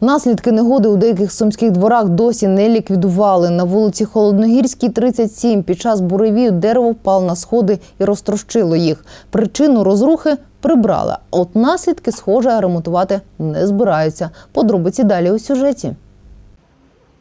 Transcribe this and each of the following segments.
Наслідки негоди у деяких сумських дворах досі не ліквідували. На вулиці Холодногірській, 37, під час буревію дерево впало на сходи і розтрощило їх. Причину розрухи прибрали. От наслідки, схоже, ремонтувати не збираються. Подробиці далі у сюжеті.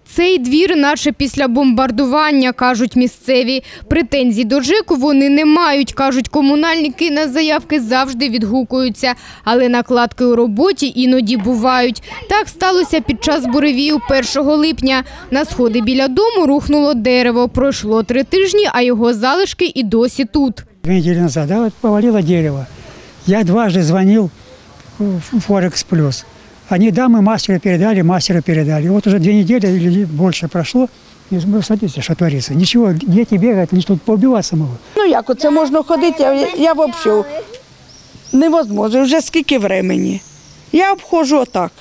Цей двір, наче після бомбардування, кажуть місцеві. Претензій до ЖЕКу вони не мають, кажуть комунальники. На заявки завжди відгукуються. Але накладки у роботі іноді бувають. Так сталося під час буревію 1 липня. На сходи біля дому рухнуло дерево. Пройшло три тижні, а його залишки і досі тут. Две недели назад, да, повалило дерево. Я дважды звонил в Форекс Плюс. Они, да, мы мастера передали, мастера передали. Вот уже две недели или больше прошло, вы смотрите, что творится. Ничего, дети бегают, они тут поубиваться могут. Ну як оце можна ходити, я, я взагалі невозможно, вже скільки времени. Я обходжу отак.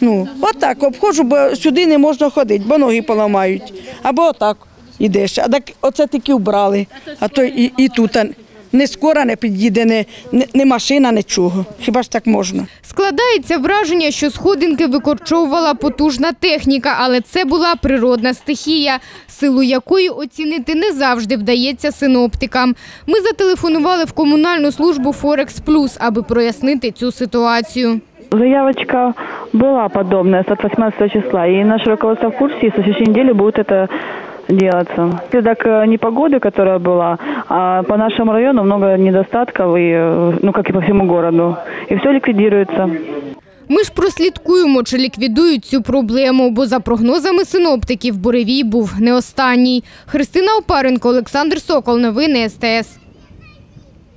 Ну, отак обходжу, бо сюди не можна ходити, бо ноги поламають. Або отак йдеш. А так оце тільки вбрали. А то і, і тут не скоро не під'їде, не, не, не машина, нічого. Хіба ж так можна? Складається враження, що сходинки викорчовувала потужна техніка, але це була природна стихія, силу якої оцінити не завжди вдається синоптикам. Ми зателефонували в комунальну службу Форекс Плюс, аби прояснити цю ситуацію. Заявочка была подобная с от 18 числа, и наше руководство в курсе, и со следующей недели будет это делаться. Следок э, непогоды, которая была, а по нашему району много недостатков, и, ну, как и по всему городу, и все ликвидируется. Ми ж прослідкуємо, чи ліквідують цю проблему, бо за прогнозами синоптиків буревій був не останній. Христина Опаренко, Олександр Сокол. Новини СТС.